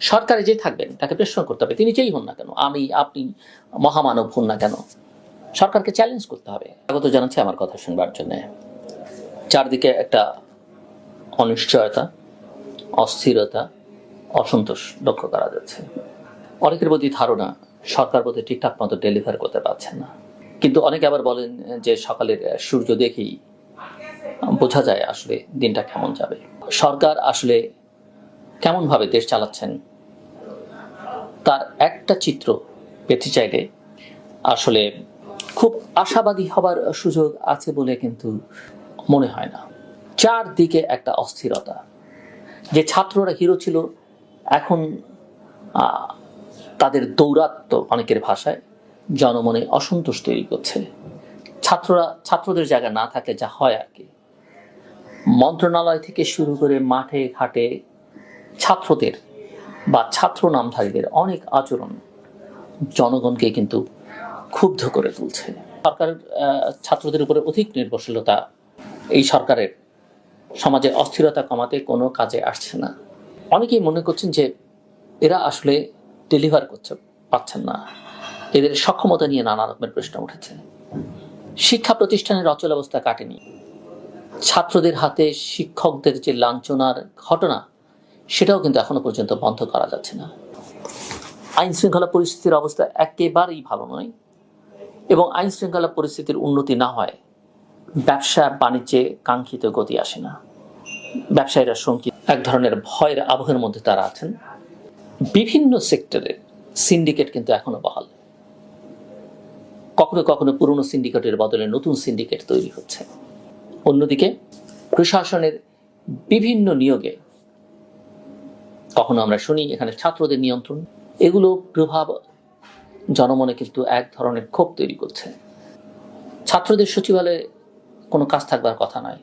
সরকারে যে থাকবেন, তাকে প্রশ্ন করতে হবে, তিনি যেই হন না কেন, আমি, আপনি, মহামানব হন না কেন? সরকারকে চ্যালেঞ্জ করতে হবে। স্বাগত জানাচ্ছি আমার কথা শুনবার জন্য। চারদিকে একটা অনিশ্চয়তা, অস্থিরতা, অসন্তোষ লক্ষ্য করা যাচ্ছে। অনেকের প্রতি ধারণা সরকার বোধহয় ঠিকঠাক মতো ডেলিভার করতে পারছেন না। কিন্তু অনেকে আবার বলেন যে সকালের সূর্য দেখেই বোঝা যায় আসলে দিনটা কেমন যাবে। সরকার আসলে কেমনভাবে দেশ চালাচ্ছেন তার একটা চিত্র পেতে চাইলে আসলে খুব আশাবাদী হবার সুযোগ আছে বলে কিন্তু মনে হয় না। চারদিকে একটা অস্থিরতা। যে ছাত্ররা হিরো ছিল, এখন তাদের দৌরাত্ম অনেকের ভাষায় জনমনে অসন্তোষ তৈরি করছে। ছাত্ররা, ছাত্রদের জায়গা না থাকলে যা হয় আর কি। মন্ত্রণালয় থেকে শুরু করে মাঠে, ঘাটে ছাত্রদের বা ছাত্র নামধারীদের অনেক আচরণ জনগণকে কিন্তু ক্ষুব্ধ করে তুলছে। সরকার ছাত্রদের উপরে অধিক নির্ভরশীলতা এই সরকারের সমাজে অস্থিরতা কমাতে কোনো কাজে আসছে না। অনেকেই মনে করছেন যে এরা আসলে ডেলিভার করছে, পাচ্ছেন না। এদের সক্ষমতা নিয়ে নানা রকমের প্রশ্ন উঠেছে। শিক্ষা প্রতিষ্ঠানের অচল অবস্থা কাটেনি। ছাত্রদের হাতে শিক্ষকদের যে লাঞ্ছনার ঘটনা সেটাও কিন্তু এখনও পর্যন্ত বন্ধ করা যাচ্ছে না। আইন শৃঙ্খলা পরিস্থিতির অবস্থা একেবারেই ভালো নয় এবং আইন শৃঙ্খলা পরিস্থিতির উন্নতি না হয় ব্যবসা বাণিজ্যে কাঙ্ক্ষিত গতি আসে না। ব্যবসায়ীরা শঙ্কিত। এক ধরনের ভয়ের আবহের মধ্যে তারা আছেন। বিভিন্ন সেক্টরের সিন্ডিকেট কিন্তু এখনও বহাল। কখনো কখনো পুরনো সিন্ডিকেটের বদলে নতুন সিন্ডিকেট তৈরি হচ্ছে। অন্যদিকে প্রশাসনের বিভিন্ন নিয়োগে কখনো আমরা শুনি, এখানে ছাত্রদের নিয়ন্ত্রণ। এগুলো প্রভাব জনমনে কিন্তু এক ধরনের ক্ষোভ তৈরি করছে। ছাত্রদের সচিবালয়ে কোনো কাজ থাকবার কথা নয়।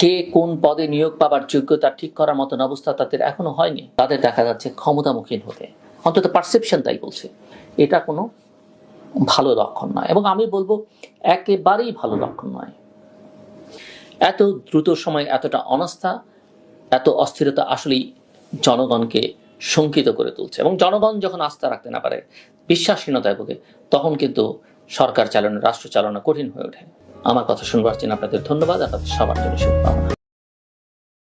কে কোন পদে নিয়োগ পাবার যোগ্যতা ঠিক করার মতন অবস্থা তাদের এখনও হয়নি। তাদের দেখা যাচ্ছে ক্ষমতামুখীন হতে। অন্তত পারসেপশন তাই বলছে। এটা কোনো ভালো লক্ষণ নয় এবং আমি বলব একেবারেই ভালো লক্ষণ নয়। এত দ্রুত সময় এতটা অনাস্থা, এত অস্থিরতা আসলেই জনগণকে শঙ্কিত করে তুলছে। এবং জনগণ যখন আস্থা রাখতে না পারে, বিশ্বাসহীনতায় ভোগে, তখন কিন্তু সরকার চালানো, রাষ্ট্র চালানো কঠিন হয়ে ওঠে। আমার কথা শুনবার জন্য আপনাদের ধন্যবাদ। আপনাদের সবার জন্য শুভকামনা।